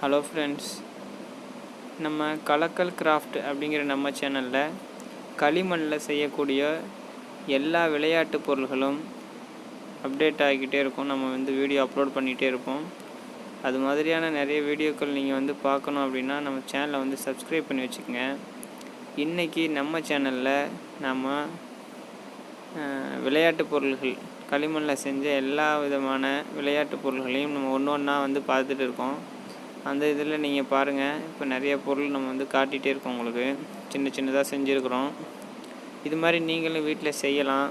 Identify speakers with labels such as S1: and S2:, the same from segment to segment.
S1: Hello friends நம்ம கலக்கல் craft அப்படிங்கிற நம்ம சேனலில் களிமண்ணில் செய்யக்கூடிய எல்லா விளையாட்டு பொருள்களும் அப்டேட் ஆகிக்கிட்டே இருக்கும். நம்ம வந்து வீடியோ அப்லோட் பண்ணிகிட்டே இருப்போம். அது மாதிரியான நிறைய வீடியோக்கள் நீங்கள் வந்து பார்க்கணும் அப்படின்னா நம்ம சேனலை வந்து சப்ஸ்கிரைப் பண்ணி வச்சுக்கோங்க. இன்றைக்கி நம்ம சேனலில் நம்ம விளையாட்டு பொருள்கள் களிமண்ணில் செஞ்ச எல்லா விதமான விளையாட்டு பொருள்களையும் நம்ம ஒன்று ஒன்றா வந்து பார்த்துட்டு இருக்கோம். அந்த இதில் நீங்கள் பாருங்கள் இப்போ நிறைய பொருள் நம்ம வந்து காட்டிகிட்டே இருக்கோம் உங்களுக்கு. சின்ன சின்னதாக செஞ்சுருக்குறோம். இது மாதிரி நீங்களும் வீட்டில் செய்யலாம்.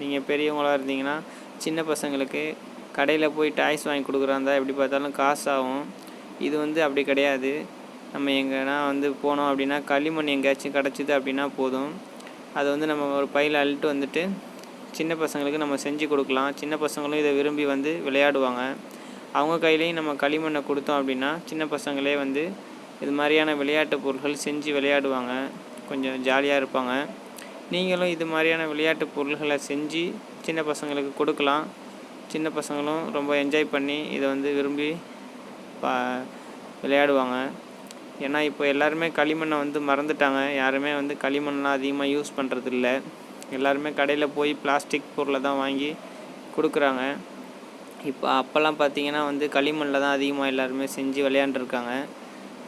S1: நீங்கள் பெரியவங்களாக இருந்தீங்கன்னா சின்ன பசங்களுக்கு கடையில் போய் டாய்ஸ் வாங்கி கொடுக்குறாந்தா எப்படி பார்த்தாலும் காசு ஆகும் இது வந்து அப்படி கிடையாது. நம்ம எங்கன்னா வந்து போனோம் அப்படின்னா களிமண் எங்கேயாச்சும் கிடச்சிது அப்படின்னா போதும். அதை வந்து நம்ம ஒரு பையில் அள்ளிட்டு வந்துட்டு சின்ன பசங்களுக்கு நம்ம செஞ்சு கொடுக்கலாம். சின்ன பசங்களும் இதை விரும்பி வந்து விளையாடுவாங்க. அவங்க கையிலையும் நம்ம களிமண்ணை கொடுத்தோம் அப்படின்னா சின்ன பசங்களே வந்து இது மாதிரியான விளையாட்டு பொருட்கள் செஞ்சு விளையாடுவாங்க. கொஞ்சம் ஜாலியாக இருப்பாங்க. நீங்களும் இது மாதிரியான விளையாட்டு பொருள்களை செஞ்சு சின்ன பசங்களுக்கு கொடுக்கலாம். சின்ன பசங்களும் ரொம்ப என்ஜாய் பண்ணி இதை வந்து விரும்பி பா விளையாடுவாங்க. ஏன்னா இப்போ எல்லாருமே களிமண்ணை வந்து மறந்துட்டாங்க. யாருமே வந்து களிமண்லாம் அதிகமாக யூஸ் பண்ணுறதில்ல எல்லாருமே கடையில் போய் பிளாஸ்டிக் பொருளை தான் வாங்கி கொடுக்குறாங்க. இப்போ அப்போல்லாம் பார்த்தீங்கன்னா வந்து களிமண்ணில் தான் அதிகமாக எல்லாருமே செஞ்சு விளையாண்டுருக்காங்க.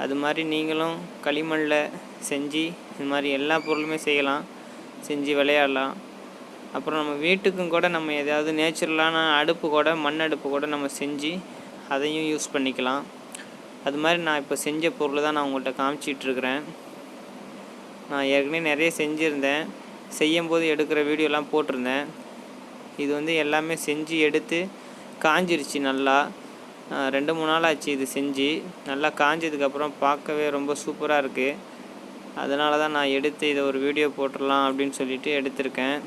S1: அது மாதிரி நீங்களும் களிமண்ணில் செஞ்சு இது மாதிரி எல்லா பொருளுமே செய்யலாம். செஞ்சு விளையாடலாம். அப்புறம் நம்ம வீட்டுக்கும் கூட நம்ம எதாவது நேச்சுரலான அடுப்பு கூட மண் அடுப்பு கூட நம்ம செஞ்சு அதையும் யூஸ் பண்ணிக்கலாம். அது மாதிரி நான் இப்போ செஞ்ச பொருள் தான் நான் உங்கள்கிட்ட காமிச்சிட்ருக்கிறேன். நான் ஏற்கனவே நிறைய செஞ்சுருந்தேன். செய்யும்போது எடுக்கிற வீடியோலாம் போட்டிருந்தேன். இது வந்து எல்லாமே செஞ்சு எடுத்து காஞ்சிருச்சு நல்லா. ரெண்டு மூணு நாள் ஆச்சு இது செஞ்சு. நல்லா காஞ்சதுக்கப்புறம் பார்க்கவே ரொம்ப சூப்பராக இருக்குது அதனால தான் நான் எடுத்து இதை ஒரு வீடியோ போட்டுடலாம் அப்படின்னு சொல்லிட்டு எடுத்திருக்கேன்.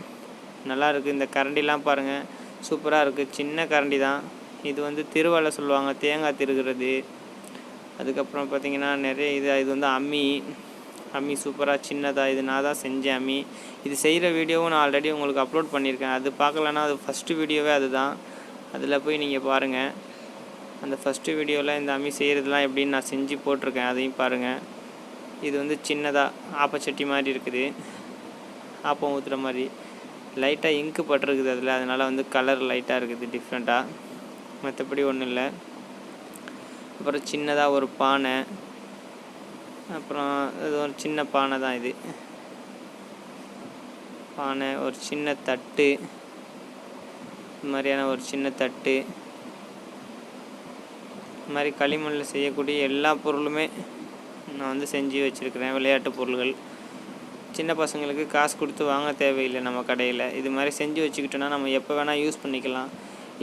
S1: நல்லா இருக்குது இந்த கரண்டிலாம் பாருங்கள் சூப்பராக இருக்குது சின்ன கரண்டி தான். இது வந்து திருவலை சொல்லுவாங்க. தேங்காய் திருகிறது. அதுக்கப்புறம் பார்த்திங்கன்னா நிறைய இது. இது வந்து அம்மி. அம்மி சூப்பராக சின்னதாக இது நான் தான் செஞ்சேன் அம்மி. இது செய்கிற வீடியோவும் நான் ஆல்ரெடி உங்களுக்கு அப்லோட் பண்ணியிருக்கேன். அது பார்க்கலன்னா அது ஃபஸ்ட்டு வீடியோவே அதுதான். அதில் போய் நீங்கள் பாருங்கள். அந்த ஃபஸ்ட்டு வீடியோவில் இந்த அம்மி செய்கிறதுலாம் எப்படின்னு நான் செஞ்சு போட்டிருக்கேன். அதையும் பாருங்கள். இது வந்து சின்னதாக ஆப்பச்சட்டி மாதிரி இருக்குது. ஆப்பம் ஊற்றுற மாதிரி. லைட்டாக இங்கு பட்டிருக்குது அதில். அதனால் வந்து கலர் லைட்டாக இருக்குது டிஃப்ரெண்ட்டாக மற்றபடி ஒன்றும் இல்லை. அப்புறம் சின்னதாக ஒரு பானை. அப்புறம் இது ஒரு சின்ன பானை தான் இது. பானை ஒரு சின்ன தட்டு. இது மாதிரியான ஒரு சின்ன தட்டு இது மாதிரி களிமண்ணில் செய்யக்கூடிய எல்லா பொருளுமே நான் வந்து செஞ்சு வச்சுருக்கிறேன் விளையாட்டு பொருள்கள். சின்ன பசங்களுக்கு காசு கொடுத்து வாங்க தேவையில்லை நம்ம கடையில். இது மாதிரி செஞ்சு வச்சுக்கிட்டோன்னா நம்ம எப்போ வேணால் யூஸ் பண்ணிக்கலாம்.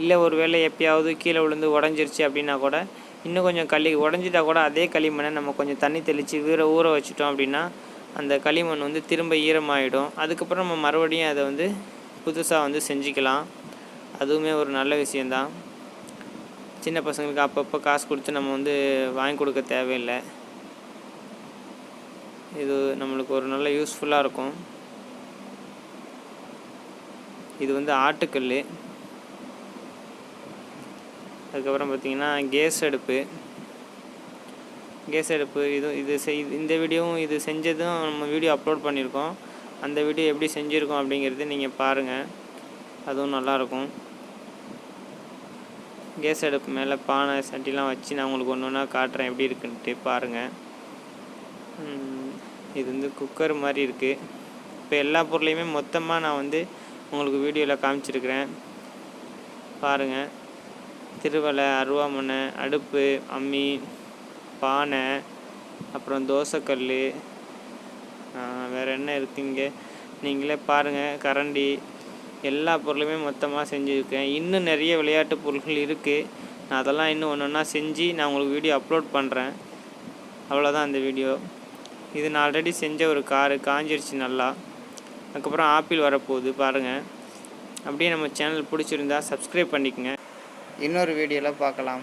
S1: இல்லை ஒரு வேளை எப்பயாவது கீழே விழுந்து உடஞ்சிருச்சு அப்படின்னா கூட இன்னும் கொஞ்சம் களி உடஞ்சிட்டா கூட அதே களிமண்ணை நம்ம கொஞ்சம் தண்ணி தெளித்து வீர ஊற வச்சுட்டோம் அப்படின்னா அந்த களிமண் வந்து திரும்ப ஈரமாயிடும். அதுக்கப்புறம் நம்ம மறுபடியும் அதை வந்து புதுசாக வந்து செஞ்சுக்கலாம். அதுவுமே ஒரு நல்ல விஷயந்தான். சின்ன பசங்களுக்கு அப்பப்போ காசு கொடுத்து நம்ம வந்து வாங்கி கொடுக்க தேவையில்லை. இது நம்மளுக்கு ஒரு நல்ல யூஸ்ஃபுல்லாக இருக்கும். இது வந்து ஆட்டுக்கல் அதுக்கப்புறம் பார்த்தீங்கன்னா கேஸ் அடுப்பு. கேஸ் அடுப்பு இது இது செய் இந்த வீடியோவும் இது செஞ்சதும் நம்ம வீடியோ அப்லோட் பண்ணியிருக்கோம். அந்த வீடியோ எப்படி செஞ்சுருக்கோம் அப்படிங்கிறது நீங்கள் பாருங்கள் அதுவும் நல்லாயிருக்கும். கேஸ் அடுப்பு மேலே பானை சட்டிலாம் வச்சு நான் உங்களுக்கு ஒன்று ஒன்றா காட்டுறேன். எப்படி இருக்குன்ட்டு பாருங்கள் இது வந்து குக்கர் மாதிரி இருக்குது இப்போ எல்லா பொருளையுமே மொத்தமாக நான் வந்து உங்களுக்கு வீடியோவில் காமிச்சிருக்கிறேன். பாருங்கள் திருவலை அருவாமனை அடுப்பு அம்மி பானை அப்புறம் தோசைக்கல் வேறு என்ன இருக்குங்க? நீங்களே பாருங்கள் கரண்டி. எல்லா பொருளுமே மொத்தமாக செஞ்சுருக்கேன். இன்னும் நிறைய விளையாட்டு பொருட்கள் இருக்குது நான் அதெல்லாம் இன்னும் ஒன்று ஒன்றா செஞ்சு நான் உங்களுக்கு வீடியோ அப்லோட் பண்ணுறேன் அவ்வளோதான் அந்த வீடியோ இது நான் ஆல்ரெடி செஞ்ச ஒரு காரு காஞ்சிருச்சு நல்லா. அதுக்கப்புறம் ஆப்பிள் வரப்போகுது பாருங்கள் அப்படியே நம்ம சேனல் பிடிச்சிருந்தா சப்ஸ்கிரைப் பண்ணிக்கங்க. இன்னொரு வீடியோவில் பார்க்கலாம்.